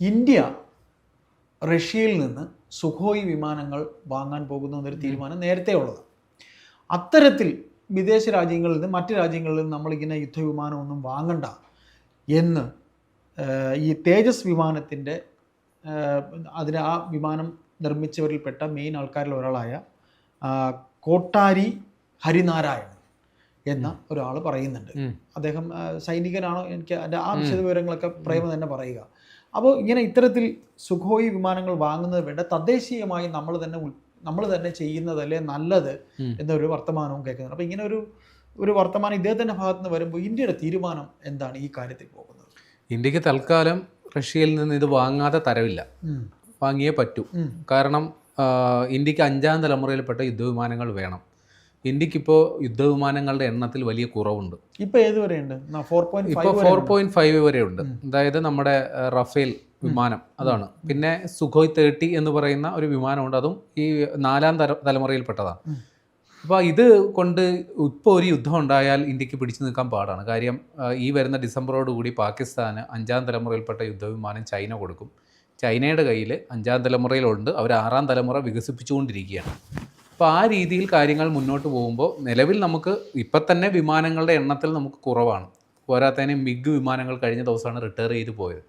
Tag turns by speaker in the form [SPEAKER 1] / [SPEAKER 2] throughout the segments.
[SPEAKER 1] India റഷ്യയിൽ നിന്ന് Sukhoi വിമാനങ്ങൾ വാങ്ങാൻ പോകുന്ന എന്നൊരു തീരുമാനം നേരത്തെ ഉള്ളത്. അത്തരത്തിൽ വിദേശ രാജ്യങ്ങളിൽ നിന്ന് മറ്റ് രാജ്യങ്ങളിൽ നിന്ന് നമ്മളിങ്ങനെ യുദ്ധവിമാനമൊന്നും വാങ്ങണ്ട എന്ന് ഈ തേജസ് വിമാനത്തിന്റെ അതിന് ആ വിമാനം നിർമ്മിച്ചവരിൽപ്പെട്ട മെയിൻ ആൾക്കാരിൽ ഒരാളായ കോട്ടാരി ഹരിനാരായണൻ എന്ന ഒരാൾ പറയുന്നുണ്ട്. അദ്ദേഹം സൈനികനാണോ? എനിക്ക് അതിന്റെ ആ വിശദ വിവരങ്ങളൊക്കെ പ്രേമ തന്നെ പറയുക. അപ്പോൾ ഇങ്ങനെ ഇത്തരത്തിൽ സുഖോയി വിമാനങ്ങൾ വാങ്ങുന്നത് വേണ്ട തദ്ദേശീയമായി നമ്മൾ തന്നെ നമ്മൾ തന്നെ ചെയ്യുന്നതല്ലേ നല്ലത് എന്നൊരു വർത്തമാനവും കേൾക്കുന്നുണ്ട്. അപ്പോൾ ഇങ്ങനെ ഒരു ഒരു വർത്തമാനം ഇദ്ദേഹത്തിന്റെ ഭാഗത്ത് നിന്ന് വരുമ്പോൾ ഇന്ത്യയുടെ തീരുമാനം എന്താണ് ഈ കാര്യത്തിൽ പോകുന്നത്?
[SPEAKER 2] ഇന്ത്യയ്ക്ക് തൽക്കാലം റഷ്യയിൽ നിന്ന് ഇത് വാങ്ങാതെ തരവില്ല. വാങ്ങിയേ പറ്റൂ. കാരണം ഇന്ത്യയ്ക്ക് അഞ്ചാം തലമുറയിൽപ്പെട്ട യുദ്ധവിമാനങ്ങൾ വേണം. ഇന്ത്യക്കിപ്പോൾ യുദ്ധവിമാനങ്ങളുടെ എണ്ണത്തിൽ വലിയ കുറവുണ്ട്.
[SPEAKER 1] ഇപ്പോൾ ഏത് വരെയുണ്ട്?
[SPEAKER 2] ഇപ്പോൾ ഫോർ പോയിന്റ് ഫൈവ് വരെ ഉണ്ട് അതായത് നമ്മുടെ റഫേൽ വിമാനം. അതാണ്. പിന്നെ സുഖോയ് തേർട്ടി എന്ന് പറയുന്ന ഒരു വിമാനമുണ്ട്. അതും ഈ നാലാം തല തലമുറയിൽപ്പെട്ടതാണ്. അപ്പോൾ ഇത് കൊണ്ട് ഇപ്പോൾ ഒരു യുദ്ധം ഉണ്ടായാൽ ഇന്ത്യയ്ക്ക് പിടിച്ചു നിൽക്കാൻ പാടാണ്. കാര്യം ഈ വരുന്ന ഡിസംബറോടുകൂടി പാകിസ്ഥാന് അഞ്ചാം തലമുറയിൽപ്പെട്ട യുദ്ധവിമാനം ചൈന കൊടുക്കും. ചൈനയുടെ കയ്യിൽ അഞ്ചാം തലമുറയിലുണ്ട്. അവർ ആറാം തലമുറ വികസിപ്പിച്ചുകൊണ്ടിരിക്കുകയാണ്. അപ്പോൾ ആ രീതിയിൽ കാര്യങ്ങൾ മുന്നോട്ട് പോകുമ്പോൾ നിലവിൽ നമുക്ക് ഇപ്പം തന്നെ വിമാനങ്ങളുടെ എണ്ണത്തിൽ നമുക്ക് കുറവാണ്. പോരാത്തതിന് മിഗ് വിമാനങ്ങൾ കഴിഞ്ഞ ദിവസമാണ് റിട്ടയർ ചെയ്ത് പോയത്.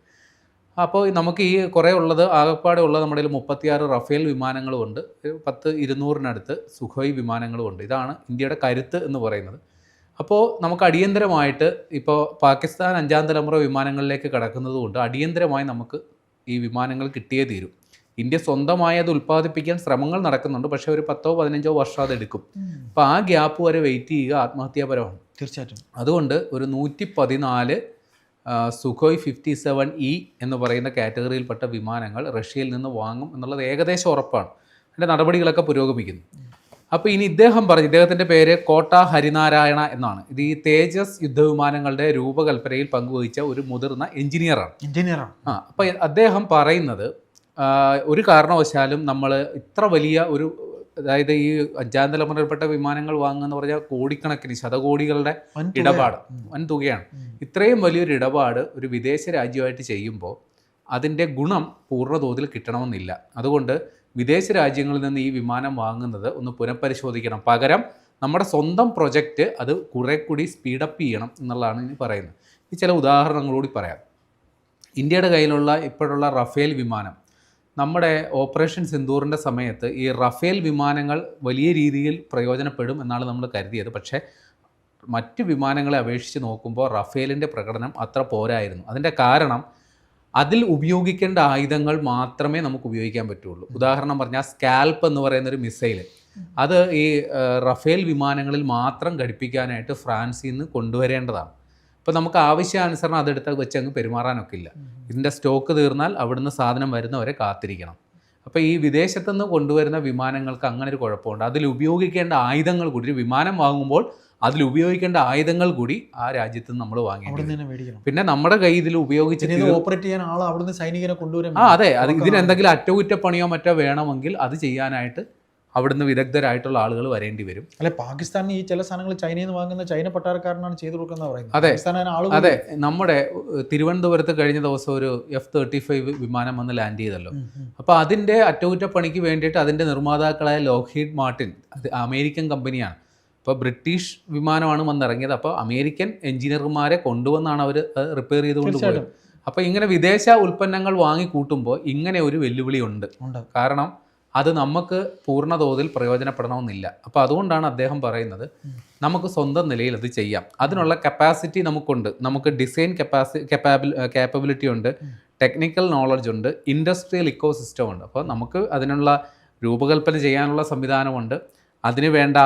[SPEAKER 2] അപ്പോൾ നമുക്ക് ഈ കുറേ ഉള്ളത് ആകപ്പാടെ ഉള്ളത് നമ്മുടെ കയ്യിൽ മുപ്പത്തിയാറ് റഫേൽ വിമാനങ്ങളുമുണ്ട് പത്ത് ഇരുന്നൂറിനടുത്ത് സുഖോയ് വിമാനങ്ങളുമുണ്ട് ഇതാണ് ഇന്ത്യയുടെ കരുത്ത് എന്ന് പറയുന്നത്. അപ്പോൾ നമുക്ക് അടിയന്തരമായിട്ട് ഇപ്പോൾ പാകിസ്ഥാൻ അഞ്ചാം തലമുറ വിമാനങ്ങളിലേക്ക് കടക്കുന്നതുകൊണ്ട് അടിയന്തരമായി നമുക്ക് ഈ വിമാനങ്ങൾ കിട്ടിയേ തീരും. ഇന്ത്യ സ്വന്തമായി അത് ഉൽപ്പാദിപ്പിക്കാൻ ശ്രമങ്ങൾ നടക്കുന്നുണ്ട്. പക്ഷേ ഒരു പത്തോ പതിനഞ്ചോ വർഷം അത് എടുക്കും. അപ്പോൾ ആ ഗ്യാപ്പ് വരെ വെയിറ്റ് ചെയ്യുക ആത്മഹത്യാപരമാണ്.
[SPEAKER 1] തീർച്ചയായിട്ടും.
[SPEAKER 2] അതുകൊണ്ട് ഒരു നൂറ്റി പതിനാല് സുഖോയ് ഫിഫ്റ്റി സെവൻ ഇ എന്ന് പറയുന്ന കാറ്റഗറിയിൽപ്പെട്ട വിമാനങ്ങൾ റഷ്യയിൽ നിന്ന് വാങ്ങും എന്നുള്ളത് ഏകദേശം ഉറപ്പാണ്. അതിന്റെ നടപടികളൊക്കെ പുരോഗമിക്കുന്നു. അപ്പോൾ ഇനി ഇദ്ദേഹം പറഞ്ഞു ഇദ്ദേഹത്തിന്റെ പേര് കോട്ട ഹരിനാരായണ എന്നാണ്. ഇത് ഈ തേജസ് യുദ്ധവിമാനങ്ങളുടെ രൂപകൽപ്പനയിൽ പങ്കുവഹിച്ച ഒരു മുതിർന്ന എഞ്ചിനീയറാണ്.
[SPEAKER 1] എഞ്ചിനീയറാണ്.
[SPEAKER 2] ആ അപ്പോൾ അദ്ദേഹം പറയുന്നത് ഒരു കാരണവശാലും നമ്മൾ ഇത്ര വലിയ ഒരു അതായത് ഈ അഞ്ചാം തലമുറയിൽപ്പെട്ട വിമാനങ്ങൾ വാങ്ങുക എന്ന് പറഞ്ഞാൽ കോടിക്കണക്കിന് ശതകോടികളുടെ ഇടപാട്. വൻ തുകയാണ് ഇത്രയും വലിയൊരു ഇടപാട് ഒരു വിദേശ രാജ്യമായിട്ട് ചെയ്യുമ്പോൾ അതിന്റെ ഗുണം പൂർണതോതിൽ കിട്ടണമെന്നില്ല. അതുകൊണ്ട് വിദേശ രാജ്യങ്ങളിൽ നിന്ന് ഈ വിമാനം വാങ്ങുന്നത് ഒന്ന് പുനഃപരിശോധിക്കണം. പകരം നമ്മുടെ സ്വന്തം പ്രൊജക്റ്റ് അത് കുറെ കൂടി സ്പീഡപ്പ് ചെയ്യണം എന്നുള്ളതാണ് ഇനി പറയുന്നത്. ഈ ചില ഉദാഹരണങ്ങളൂടി പറയാം. ഇന്ത്യയുടെ കയ്യിലുള്ള ഇപ്പോഴുള്ള റഫേൽ വിമാനം നമ്മുടെ ഓപ്പറേഷൻ സിന്ദൂറിന്റെ സമയത്ത് ഈ റഫേൽ വിമാനങ്ങൾ വലിയ രീതിയിൽ പ്രയോജനപ്പെടും എന്നാണ് നമ്മൾ കരുതിയത്. പക്ഷേ മറ്റ് വിമാനങ്ങളെ അപേക്ഷിച്ച് നോക്കുമ്പോൾ റഫേലിന്റെ പ്രകടനം അത്ര പോരായിരുന്നു. അതിന്റെ കാരണം അതിൽ ഉപയോഗിക്കേണ്ട ആയുധങ്ങൾ മാത്രമേ നമുക്ക് ഉപയോഗിക്കാൻ പറ്റുള്ളൂ. ഉദാഹരണം പറഞ്ഞാൽ സ്കാൽപ്പ് എന്ന് പറയുന്ന ഒരു മിസൈൽ അത് ഈ റഫേൽ വിമാനങ്ങളിൽ മാത്രം ഘടിപ്പിക്കാനായിട്ട് ഫ്രാൻസിൽ നിന്ന് കൊണ്ടുവരേണ്ടതാണ്. അപ്പോൾ നമുക്ക് ആവശ്യാനുസരണം അതെടുത്ത് വെച്ച് അങ്ങ് പെരുമാറാനൊക്കെ ഇല്ല. ഇതിന്റെ സ്റ്റോക്ക് തീർന്നാൽ അവിടുന്ന് സാധനം വരുന്നവരെ കാത്തിരിക്കണം. അപ്പോൾ ഈ വിദേശത്തു നിന്ന് കൊണ്ടുവരുന്ന വിമാനങ്ങൾക്ക് അങ്ങനെ ഒരു കുഴപ്പമുണ്ട്. അതിൽ ഉപയോഗിക്കേണ്ട ആയുധങ്ങൾ കൂടി ഒരു വിമാനം വാങ്ങുമ്പോൾ അതിൽ ഉപയോഗിക്കേണ്ട ആയുധങ്ങൾ കൂടി ആ രാജ്യത്ത് നിന്ന് നമ്മൾ
[SPEAKER 1] മേടിക്കണം.
[SPEAKER 2] പിന്നെ നമ്മുടെ കയ്യിൽ ഇതിൽ ഉപയോഗിച്ച്
[SPEAKER 1] ഓപ്പറേറ്റ് ചെയ്യാൻ ആൾ അവിടുന്ന് സൈനികനെ കൊണ്ടുവരും
[SPEAKER 2] ആ അതെ. അത് ഇതിന് എന്തെങ്കിലും അറ്റകുറ്റപ്പണിയോ മറ്റോ വേണമെങ്കിൽ അത് ചെയ്യാനായിട്ട് അവിടുന്ന് വിദഗ്ധരായിട്ടുള്ള ആളുകൾ വരേണ്ടി വരും.
[SPEAKER 1] അല്ലെ പാകിസ്ഥാനിൽ ഈ ചില സാധനങ്ങൾ ചൈനയിൽ നിന്ന് വാങ്ങുന്ന ചൈന പട്ടാരക്കാരനാണ് ചെയ്തു കൊടുക്കുന്നത് പറയുന്നത്.
[SPEAKER 2] അതെ. അതെ നമ്മുടെ തിരുവനന്തപുരത്ത് കഴിഞ്ഞ ദിവസം ഒരു എഫ് തേർട്ടി ഫൈവ് വിമാനം വന്ന് ലാൻഡ് ചെയ്തല്ലോ.
[SPEAKER 1] അപ്പൊ അതിന്റെ
[SPEAKER 2] അപ്പോൾ അതിന്റെ അറ്റകുറ്റപ്പണിക്ക് വേണ്ടിയിട്ട് അതിന്റെ നിർമ്മാതാക്കളായ ലോക്ഹീഡ് മാർട്ടിൻ അത് അമേരിക്കൻ കമ്പനിയാണ്. അപ്പോൾ ബ്രിട്ടീഷ് വിമാനമാണ് വന്നിറങ്ങിയത്. അപ്പോൾ അമേരിക്കൻ എഞ്ചിനീയർമാരെ കൊണ്ടുവന്നാണ് അവർ റിപ്പയർ ചെയ്തുകൊണ്ട് പോയത്. അപ്പോൾ ഇങ്ങനെ വിദേശ ഉൽപ്പന്നങ്ങൾ വാങ്ങി കൂട്ടുമ്പോൾ ഇങ്ങനെ ഒരു വെല്ലുവിളി ഉണ്ട്. കാരണം അത് നമുക്ക് പൂർണ തോതിൽ പ്രയോജനപ്പെടണമെന്നില്ല. അപ്പോൾ അതുകൊണ്ടാണ് അദ്ദേഹം പറയുന്നത് നമുക്ക് സ്വന്തം നിലയിൽ അത് ചെയ്യാം. അതിനുള്ള കപ്പാസിറ്റി നമുക്കുണ്ട്. നമുക്ക് ഡിസൈൻ കപ്പാസി കപ്പാബിൽ കാപ്പബിലിറ്റി ഉണ്ട്. ടെക്നിക്കൽ നോളജ് ഉണ്ട്. ഇൻഡസ്ട്രിയൽ ഇക്കോ സിസ്റ്റം ഉണ്ട്. അപ്പോൾ നമുക്ക് അതിനുള്ള രൂപകൽപ്പന ചെയ്യാനുള്ള സംവിധാനമുണ്ട്. അതിന് വേണ്ട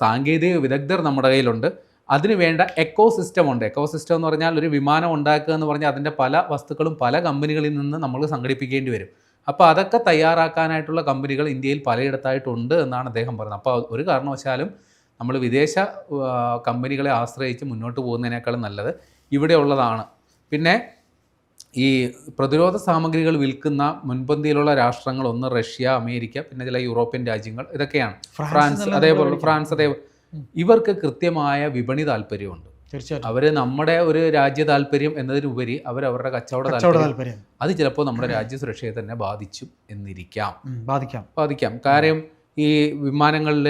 [SPEAKER 2] സാങ്കേതിക വിദഗ്ധർ നമ്മുടെ കയ്യിലുണ്ട്. അതിന് വേണ്ട എക്കോ സിസ്റ്റം ഉണ്ട്. എക്കോ സിസ്റ്റം എന്ന് പറഞ്ഞാൽ ഒരു വിമാനം ഉണ്ടാക്കുക എന്ന് പറഞ്ഞാൽ അതിന്റെ പല വസ്തുക്കളും പല കമ്പനികളിൽ നിന്ന് നമ്മൾ സംഘടിപ്പിക്കേണ്ടി വരും. അപ്പോൾ അതൊക്കെ തയ്യാറാക്കാനായിട്ടുള്ള കമ്പനികൾ ഇന്ത്യയിൽ പലയിടത്തായിട്ടുണ്ട് എന്നാണ് അദ്ദേഹം പറയുന്നത്. അപ്പോൾ ഒരു കാരണവശാലും നമ്മൾ വിദേശ കമ്പനികളെ ആശ്രയിച്ച് മുന്നോട്ട് പോകുന്നതിനേക്കാളും നല്ലത് ഇവിടെ ഉള്ളതാണ് പിന്നെ ഈ പ്രതിരോധ സാമഗ്രികൾ വിൽക്കുന്ന മുൻപന്തിയിലുള്ള രാഷ്ട്രങ്ങൾ ഒന്ന് റഷ്യ അമേരിക്ക പിന്നെ ചില യൂറോപ്യൻ രാജ്യങ്ങൾ ഇതൊക്കെയാണ്. ഫ്രാൻസ് അതേപോലെ ഫ്രാൻസ് അതേപോലെ ഇവർക്ക് കൃത്യമായ വിപണി താല്പര്യമുണ്ട്.
[SPEAKER 1] തീർച്ചയായിട്ടും.
[SPEAKER 2] അവർ നമ്മുടെ ഒരു രാജ്യ താല്പര്യം എന്നതിനുപരി അവർ അവരുടെ കച്ചവട താല്പര്യം അത് ചിലപ്പോൾ നമ്മുടെ രാജ്യ സുരക്ഷയെ തന്നെ ബാധിച്ചു എന്നിരിക്കാം.
[SPEAKER 1] ബാധിക്കാം.
[SPEAKER 2] ബാധിക്കാം. കാര്യം ഈ വിമാനങ്ങളിൽ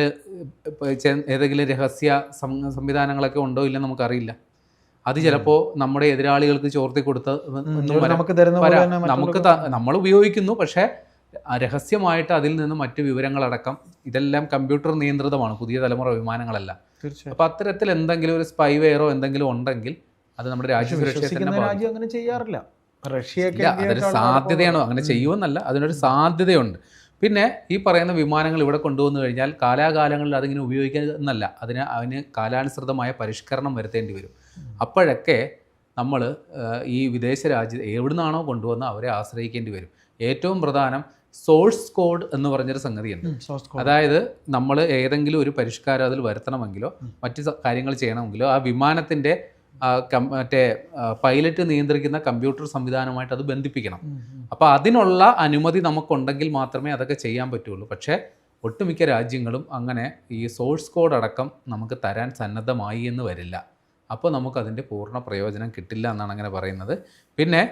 [SPEAKER 2] ഏതെങ്കിലും രഹസ്യ സംവിധാനങ്ങളൊക്കെ ഉണ്ടോ ഇല്ലെന്ന് നമുക്കറിയില്ല. അത് ചിലപ്പോൾ നമ്മുടെ എതിരാളികൾക്ക് ചോർത്തി കൊടുത്ത്.
[SPEAKER 1] നമുക്ക്
[SPEAKER 2] നമ്മൾ ഉപയോഗിക്കുന്നു പക്ഷേ രഹസ്യമായിട്ട് അതിൽ നിന്ന് മറ്റു വിവരങ്ങളടക്കം ഇതെല്ലാം കമ്പ്യൂട്ടർ നിയന്ത്രിതമാണ് പുതിയ തലമുറ വിമാനങ്ങളെല്ലാം.
[SPEAKER 1] തീർച്ചയായും.
[SPEAKER 2] അപ്പോൾ അത്തരത്തിൽ എന്തെങ്കിലും ഒരു സ്പൈവെയറോ എന്തെങ്കിലും ഉണ്ടെങ്കിൽ അത് നമ്മുടെ രാജ്യ
[SPEAKER 1] അങ്ങനെ ചെയ്യാറില്ല. റഷ്യയൊക്കെ
[SPEAKER 2] അതൊരു സാധ്യതയാണോ. അങ്ങനെ ചെയ്യുമെന്നല്ല അതിനൊരു സാധ്യതയുണ്ട്. പിന്നെ ഈ പറയുന്ന വിമാനങ്ങൾ ഇവിടെ കൊണ്ടുവന്നു കഴിഞ്ഞാൽ കാലാകാലങ്ങളിൽ അതിങ്ങനെ ഉപയോഗിക്കുന്നല്ല അതിന് അതിന് കാലാനുസൃതമായ പരിഷ്കരണം വരുത്തേണ്ടി വരും. അപ്പോഴൊക്കെ നമ്മൾ ഈ വിദേശ രാജ്യ എവിടുന്നാണോ കൊണ്ടുവന്ന് അവരെ ആശ്രയിക്കേണ്ടി വരും. ഏറ്റവും പ്രധാനം സോഴ്സ് കോഡ് എന്ന് പറഞ്ഞൊരു സംഗതിയുണ്ട്. അതായത് നമ്മൾ ഏതെങ്കിലും ഒരു പരിഷ്കാരം അതിൽ വരുത്തണമെങ്കിലോ മറ്റു കാര്യങ്ങൾ ചെയ്യണമെങ്കിലോ ആ വിമാനത്തിന്റെ മറ്റേ പൈലറ്റ് നിയന്ത്രിക്കുന്ന കമ്പ്യൂട്ടർ സംവിധാനമായിട്ട് അത് ബന്ധിപ്പിക്കണം. അപ്പോൾ അതിനുള്ള അനുമതി നമുക്കുണ്ടെങ്കിൽ മാത്രമേ അതൊക്കെ ചെയ്യാൻ പറ്റുള്ളൂ. പക്ഷേ ഒട്ടുമിക്ക രാജ്യങ്ങളും അങ്ങനെ ഈ സോഴ്സ് കോഡ് അടക്കം നമുക്ക് തരാൻ സന്നദ്ധമായി എന്ന് വരില്ല. അപ്പോൾ നമുക്കതിന്റെ പൂർണ പ്രയോജനം കിട്ടില്ല എന്നാണ് അങ്ങനെ പറയുന്നത്. പിന്നെ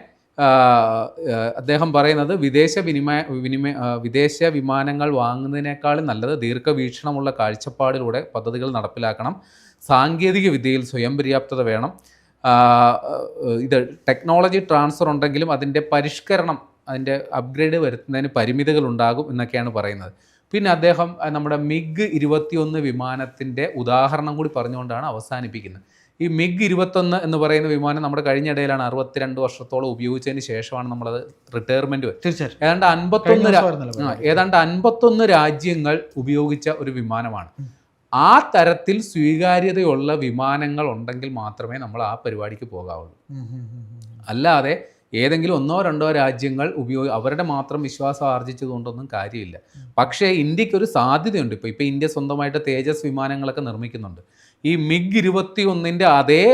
[SPEAKER 2] അദ്ദേഹം പറയുന്നത് വിദേശ വിനിമയ വിനിമയ വിദേശ വിമാനങ്ങൾ വാങ്ങുന്നതിനേക്കാളും നല്ലത് ദീർഘവീക്ഷണമുള്ള കാഴ്ചപ്പാടിലൂടെ പദ്ധതികൾ നടപ്പിലാക്കണം. സാങ്കേതിക വിദ്യയിൽ സ്വയം പര്യാപ്തത വേണം. ഇത് ടെക്നോളജി ട്രാൻസ്ഫർ ഉണ്ടെങ്കിലും അതിന്റെ പരിഷ്കരണം അതിന്റെ അപ്ഗ്രേഡ് വരുത്തുന്നതിന് പരിമിതികൾ ഉണ്ടാകും എന്നൊക്കെയാണ് പറയുന്നത്. പിന്നെ അദ്ദേഹം നമ്മുടെ മിഗ് ഇരുപത്തിയൊന്ന് വിമാനത്തിന്റെ ഉദാഹരണം കൂടി പറഞ്ഞുകൊണ്ടാണ് അവസാനിപ്പിക്കുന്നത്. ഈ മിഗ് ഇരുപത്തൊന്ന് എന്ന് പറയുന്ന വിമാനം നമ്മുടെ കഴിഞ്ഞ ഇടയിലാണ് അറുപത്തിരണ്ട് വർഷത്തോളം ഉപയോഗിച്ചതിന് ശേഷമാണ് നമ്മളത്
[SPEAKER 1] റിട്ടയർമെന്റ്
[SPEAKER 2] ഏതാണ്ട് അൻപത്തൊന്ന്. ഏതാണ്ട് അൻപത്തൊന്ന് രാജ്യങ്ങൾ ഉപയോഗിച്ച ഒരു വിമാനമാണ്. ആ തരത്തിൽ സ്വീകാര്യതയുള്ള വിമാനങ്ങൾ ഉണ്ടെങ്കിൽ മാത്രമേ നമ്മൾ ആ പരിപാടിക്ക് പോകാവുള്ളൂ. അല്ലാതെ ഏതെങ്കിലും ഒന്നോ രണ്ടോ രാജ്യങ്ങൾ ഉപയോഗി അവരുടെ മാത്രം വിശ്വാസം ആർജിച്ചതുകൊണ്ടൊന്നും കാര്യമില്ല. പക്ഷേ ഇന്ത്യയ്ക്ക് ഒരു സാധ്യതയുണ്ട്. ഇപ്പോൾ ഇപ്പോൾ ഇന്ത്യ സ്വന്തമായിട്ട് തേജസ് വിമാനങ്ങളൊക്കെ നിർമ്മിക്കുന്നുണ്ട്. ഈ മിഗ് ഇരുപത്തി ഒന്നിന്റെ അതേ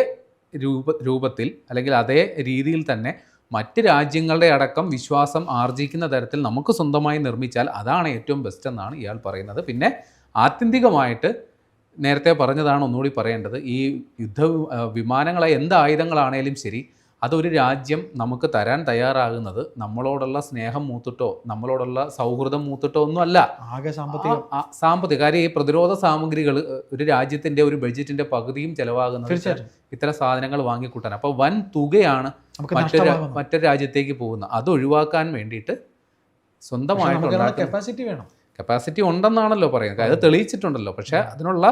[SPEAKER 2] രൂപ രൂപത്തിൽ അല്ലെങ്കിൽ അതേ രീതിയിൽ തന്നെ മറ്റ് രാജ്യങ്ങളുടെ അടക്കം വിശ്വാസം ആർജിക്കുന്ന തരത്തിൽ നമുക്ക് സ്വന്തമായി നിർമ്മിച്ചാൽ അതാണ് ഏറ്റവും ബെസ്റ്റ് എന്നാണ് ഇയാൾ പറയുന്നത്. പിന്നെ ആത്യന്തികമായിട്ട് നേരത്തെ പറഞ്ഞതാണ് ഒന്നുകൂടി പറയേണ്ടത്. ഈ യുദ്ധ വിമാനങ്ങളെ എന്ത് ആയുധങ്ങളാണേലും ശരി അതൊരു രാജ്യം നമുക്ക് തരാൻ തയ്യാറാകുന്നത് നമ്മളോടുള്ള സ്നേഹം മൂത്തിട്ടോ നമ്മളോടുള്ള സൗഹൃദം മൂത്തിട്ടോ ഒന്നുമല്ല.
[SPEAKER 1] ആകെ സാമ്പത്തിക.
[SPEAKER 2] സാമ്പത്തിക. കാര്യം ഈ പ്രതിരോധ സാമഗ്രികൾ ഒരു രാജ്യത്തിന്റെ ഒരു ബഡ്ജറ്റിന്റെ പകുതിയും ചെലവാകുന്നത് ഇത്തരം സാധനങ്ങൾ വാങ്ങിക്കൂട്ടാൻ. അപ്പോൾ വൻ തുകയാണ് മറ്റൊരു മറ്റൊരു രാജ്യത്തേക്ക് പോകുന്നത്. അത് ഒഴിവാക്കാൻ വേണ്ടിയിട്ട് സ്വന്തമായിട്ട്
[SPEAKER 1] കപ്പാസിറ്റി വേണം.
[SPEAKER 2] കപ്പാസിറ്റി ഉണ്ടെന്നാണല്ലോ പറയുന്നത്. അത് തെളിയിച്ചിട്ടുണ്ടല്ലോ. പക്ഷേ അതിനുള്ള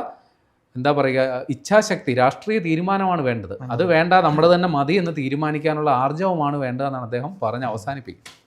[SPEAKER 2] എന്താ പറയുക ഇച്ഛാശക്തി രാഷ്ട്രീയ തീരുമാനമാണ് വേണ്ടത്. അത് വേണ്ട നമ്മുടെ തന്നെ മതി എന്ന് തീരുമാനിക്കാനുള്ള ആർജവമാണ് വേണ്ടതെന്നാണ് അദ്ദേഹം പറഞ്ഞ് അവസാനിപ്പിക്കുന്നത്.